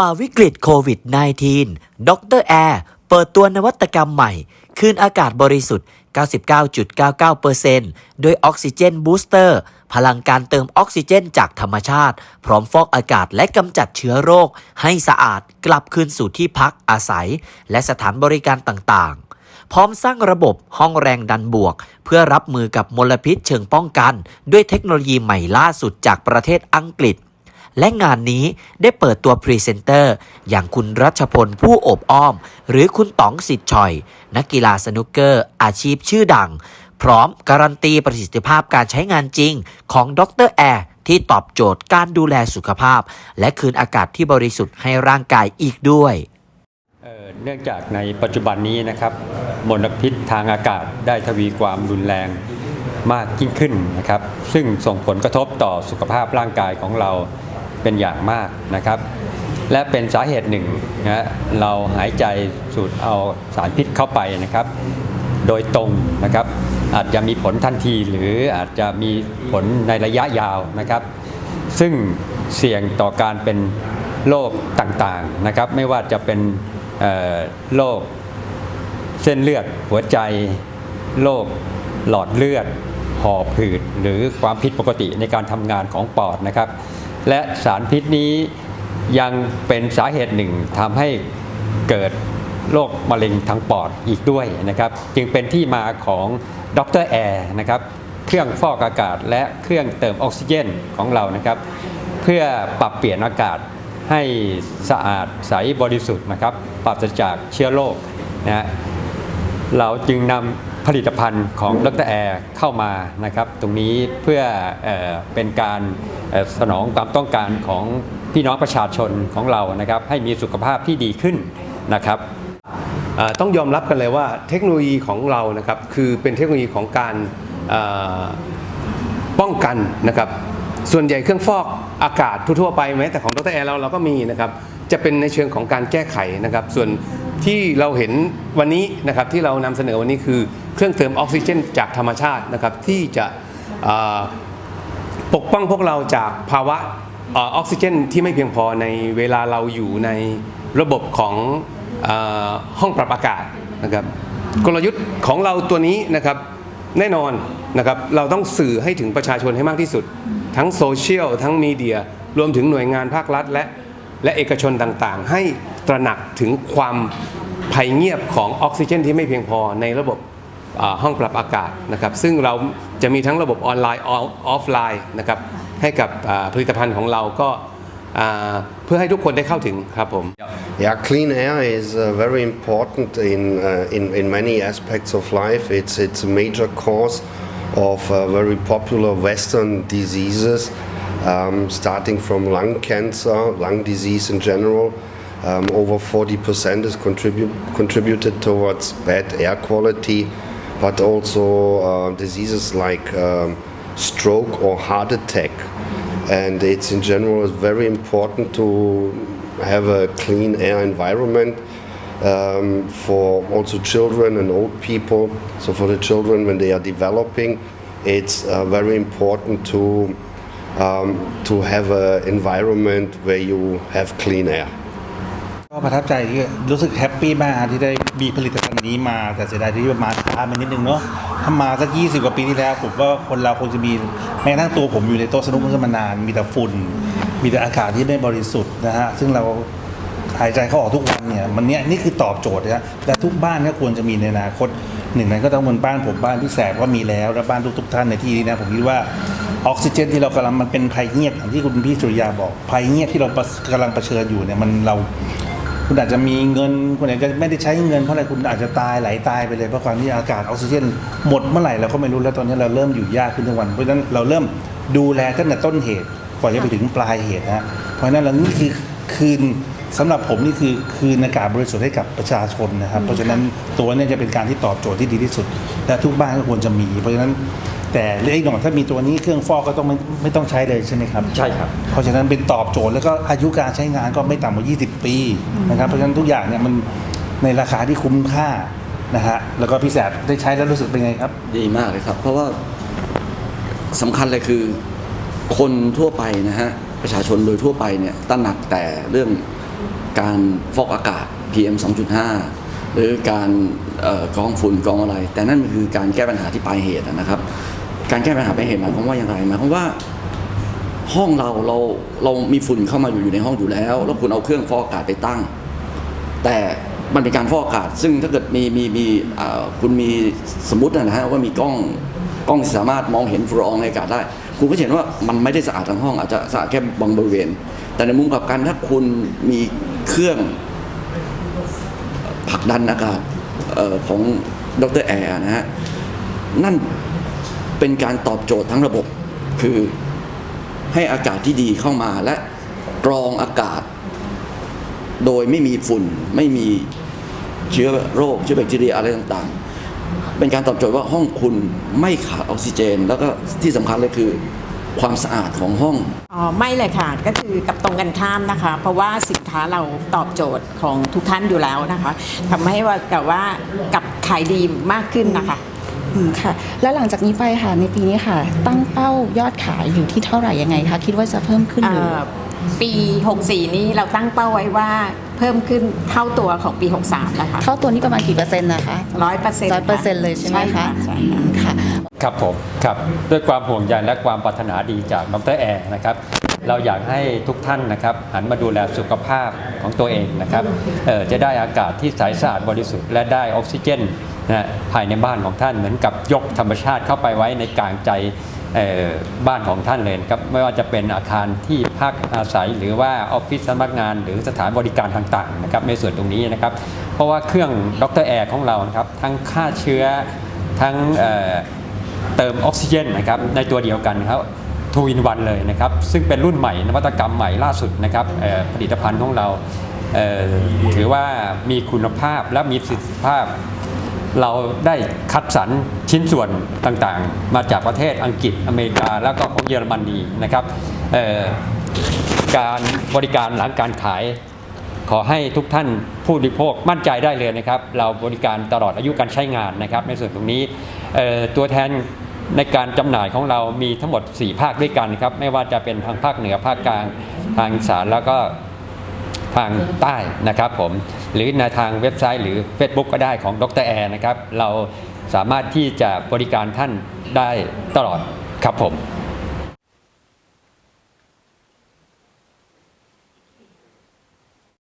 ฝ่าวิกฤตโควิด -19 ดรแอร์เปิดตัวนวัตกรรมใหม่ คืนอากาศบริสุทธิ์ 99.99%ด้วยออกซิเจนบูสเตอร์ พลังการเติมออกซิเจนจากธรรมชาติ พร้อมฟอกอากาศและกำจัดเชื้อโรค ให้สะอาดกลับคืนสู่ที่พักอาศัย และสถานบริการต่างๆ พร้อมสร้างระบบห้องแรงดันบวก เพื่อรับมือกับมลพิษเชิงป้องกัน ด้วยเทคโนโลยีใหม่ล่าสุดจากประเทศอังกฤษ และงานนี้ได้เปิดตัวพรีเซนเตอร์ อย่างคุณรัชพลผู้โอบอ้อม หรือคุณต๋องสิทธิ์ชอย นักกีฬาสนุกเกอร์ อาชีพชื่อดัง พร้อมการันตีประสิทธิภาพการใช้งานจริงของดรแอร์ที่ตอบโจทย์การดูแลสุขภาพ และคืนอากาศที่บริสุทธิ์ให้ร่างกายอีกด้วยเเนื่องจากในปัจจุบันนี้นะครับมลพิษทางอากาศได้ทวีความรุนแรงมากยิ่งขึ้นนะครับ ซึ่งส่งผลกระทบต่อสุขภาพร่างกายของเรา เป็นอย่างมากนะครับ และเป็นสาเหตุหนึ่งนะเราหายใจสูดเอาสารพิษเข้าไปนะครับ โดยตรงนะครับอาจจะมีผลทันทีหรืออาจจะมีผลในระยะยาวนะครับ ซึ่งเสี่ยงต่อการเป็นโรคต่างๆนะครับ ไม่ว่าจะเป็นโรคเส้นเลือดหัวใจโรคหลอดเลือดหอบหืดหรือความผิดปกติในการทำงานของปอดนะครับ และสารพิษนี้ยังเป็นสาเหตุหนึ่งทำให้เกิดโรคมะเร็งทางปอดอีกด้วยนะครับ จึงเป็นที่มาของดรแอร์นะครับเครื่องฟอกอากาศและเครื่องเติมออกซิเจนของเรานะครับ เพื่อปรับเปลี่ยนอากาศให้สะอาดใสบริสุทธิ์นะครับปราศจากเชื้อโรคนะฮะเราจึงนำ ผลิตภัณฑ์ของดรแอร์เข้ามานะครับ ตรงนี้เพื่อเออเป็นการสนองความต้องการของพี่น้องประชาชนของเรานะครับ ให้มีสุขภาพที่ดีขึ้นนะครับต้องยอมรับกันเลยว่าเทคโนโลยีของเรานะครับคือเป็นเทคโนโลยีของการป้องกันนะครับ ส่วนใหญ่เครื่องฟอกอากาศทั่วไปแม้แต่ของดรแอร์เราเราก็มีนะครับจะเป็นในเชิงของการแก้ไขนะครับ ส่วน ที่เราเห็นวันนี้นะครับที่เรานำเสนอวันนี้คือเครื่องเติมออกซิเจน จากธรรมชาตินะครับที่จะปกป้องพวกเราจากภาวะออกซิเจน ที่ไม่เพียงพอในเวลาเราอยู่ในระบบของอห้องปรับอากาศนะครับกลยุทธ์ของเราตัวนี้นะครับแน่นอนนะครับเราต้องสื่อให้ถึงประชาชนให้มากที่สุด ทั้งโซเชียลทั้งมีเดีย รวมถึงหน่วยงานภาครัฐและและเอกชนต่างๆ ให้ ตระหนักถึงความภัยเงียบของออกซิเจนที่ไม่เพียงพอในระบบห้องปรับอากาศนะครับ ซึ่งเราจะมีทั้งระบบออนไลน์ออฟไลน์นะครับให้กับผลิตภัณฑ์ของเราก็เพื่อให้ทุกคนได้เข้าถึงครับผม Yeah, clean air is uh, very important in, uh, in in many aspects of life. It's it's a major cause of uh, very popular Western diseases, um, starting from lung cancer, lung disease in general. Um, over 40% is contribute, contributed towards bad air quality, but also uh, diseases like um, stroke or heart attack and it's in general very important to have a clean air environment um, for also children and old people. So for the children when they are developing, it's uh, very important to um, to have an environment where you have clean air. ก็ประทับใจที่รู้สึกแฮปปี้มากที่ได้มีผลิตภัณฑ์นี้มาแต่เสียดายที่มาช้าไปนิดนึงเนาะถ้ามาสัก 20 กว่าปีที่แล้ว ผมว่าคนเราคงจะมีแม้กระทั่งตัวผมอยู่ในโต๊ะสนุกมานาน มีแต่ฝุ่น มีแต่อากาศที่ไม่บริสุทธิ์นะฮะซึ่งเราหายใจเข้าออกทุกวันเนี่ยมันเนี้ยนี่คือตอบโจทย์นะและทุกบ้านก็ควรจะมีในอนาคตหนึ่งนั้นก็ต้องบนบ้านผมบ้านพี่แสบก็มีแล้วและบ้านทุกๆท่านในที่นี้นะผมคิดว่าออกซิเจนที่เรากำลังมันเป็นภัยเงียบอย่างที่คุณพี่สุริยาบอกภัยเงียบที่เรากำลังเผชิญอยู่เนี่ยมันเรา คุณอาจจะมีเงินคุณอาจจะไม่ได้ใช้เงินเพราะอะไรคุณอาจจะตายไหลตายไปเลยเพราะความที่อากาศออกซิเจนหมดเมื่อไหร่เราก็ไม่รู้แล้วตอนนี้เราเริ่มอยู่ยากขึ้นทุกวัน เพราะฉะนั้นเราเริ่มดูแลตั้งแต่ต้นเหตุก่อนจะไปถึงปลายเหตุนะเพราะฉะนั้นเรานี่คือคืนสำหรับผมนี่คือคืนอากาศบริสุทธิ์ให้กับประชาชนนะครับ เพราะฉะนั้นตัวนี้จะเป็นการที่ตอบโจทย์ที่ดีที่สุด และทุกบ้านก็ควรจะมี เพราะฉะนั้น แต่เล็กหน่อยถ้ามีตัวนี้เครื่องฟอกก็ต้องไม่ไม่ต้องใช้เลยใช่ไหมครับ ใช่ครับ เพราะฉะนั้นเป็นตอบโจทย์แล้วก็อายุการใช้งานก็ไม่ต่ำกว่า 20 ปีนะครับเพราะฉะนั้นทุกอย่างเนี่ยมันในราคาที่คุ้มค่านะฮะแล้วก็พี่แสบได้ใช้แล้วรู้สึกเป็นไงครับ ดีมากเลยครับ เพราะว่าสำคัญเลยคือ คนทั่วไปนะฮะประชาชนโดยทั่วไปเนี่ยตระหนักแต่เรื่องการฟอกอากาศ PM 2.5 หรือการเอ่อกรองฝุ่นกรองอะไร แต่นั่นมันคือการแก้ปัญหาที่ปลายเหตุนะครับ การแก้ปัญหาปเหตุหมายความว่าอย่างไรหมายความว่าห้องเราเราเรามีฝุ่นเข้ามาอยู่อยู่ในห้องอยู่แล้ว แล้วคุณเอาเครื่องฟอกอากาศไปตั้ง แต่มันเป็นการฟอกอากาศ ซึ่งถ้าเกิดมีมีมีคุณมีสมมตินะฮะว่ามีกล้องกล้องที่สามารถมองเห็นฝุ่นละอองในอากาศได้ คุณก็จะเห็นว่ามันไม่ได้สะอาดทั้งห้องอาจจะสะอาดแค่บางบริเวณ แต่ในมุมกลับกันถ้าคุณมีเครื่องผลักดันอากาศออของดรแอร์นะฮะนั่น เป็นการตอบโจทย์ทั้งระบบ คือให้อากาศที่ดีเข้ามาและกรองอากาศ โดยไม่มีฝุ่น ไม่มีเชื้อโรคเชื้อแบคทีเรียอะไรต่างๆ เป็นการตอบโจทย์ว่าห้องคุณไม่ขาดออกซิเจน แล้วก็ที่สำคัญเลยคือความสะอาดของห้องอ๋อไม่เลยค่ะ ก็คือกับตรงกันข้ามนะคะ เพราะว่าสินค้าเราตอบโจทย์ของทุกท่านอยู่แล้วนะคะทำให้ว่ากับว่ากับขายดีมากขึ้นนะคะ อืมค่ะ แล้วหลังจากนี้ไปค่ะในปีนี้ค่ะ ตั้งเป้ายอดขายอยู่ที่เท่าไหร่ยังไงคะคิดว่าจะเพิ่มขึ้นหรือ เอ่อปี 64 นี้เราตั้งเป้าไว้ว่าเพิ่มขึ้นเท่าตัวของปี 63 นะคะเท่าตัวนี้ประมาณกี่เปอร์เซ็นต์นะคะร้อยเปอร์เซ็นต์ร้อยเปอร์เซ็นต์เลยใช่ไหมคะใช่อืค่ะ มค่ะ ครับผมครับด้วยความห่วงใยและความปรารถนาดีจากดรแอร์นะครับเราอยากให้ทุกท่านนะครับหันมาดูแลสุขภาพของตัวเองนะครับเอ่อจะได้อากาศที่ใสสะอาดบริสุทธิ์และได้ออกซิเจน นะภายในบ้านของท่านเหมือนกับยกธรรมชาติเข้าไปไว้ในกลางใจบ้านของท่านเลยครับไม่ว่าจะเป็นอาคารที่พักอาศัยหรือว่าออฟฟิศสำนักงาน หรือสถานบริการต่างๆนะครับในส่วนตรงนี้นะครับ เพราะว่าเครื่องดรแอร์ของเราครับทั้งฆ่าเชื้อทั้งเเติมออกซิเจนนะครับในตัวเดียวกันครับทูอินวันเลยนะครับ ซึ่งเป็นรุ่นใหม่นวัตกรรมใหม่ล่าสุดนะครับผลิตภัณฑ์ของเราเถือว่ามีคุณภาพและมีประสิทธิภาพ เราได้คัดสรรชิ้นส่วนต่างๆ มาจากประเทศอังกฤษอเมริกาแล้วก็ของเยอรมนีนะครับการบริการหลังการขายขอให้ทุกท่านผู้บริโภคมั่นใจได้เลยนะครับ เราบริการตลอดอายุการใช้งานนะครับ ในส่วนตรงนี้ตัวแทนในการจำหน่ายของเรามีทั้งหมด 4 ภาคด้วยกันครับ ไม่ว่าจะเป็นทางภาคเหนือภาคกลางทางอีสานแล้วก็ ทางใต้นะครับผมหรือในทางเว็บไซต์หรือ Facebook ก็ได้ของดรแอร์นะครับ เราสามารถที่จะบริการท่านได้ตลอดครับผม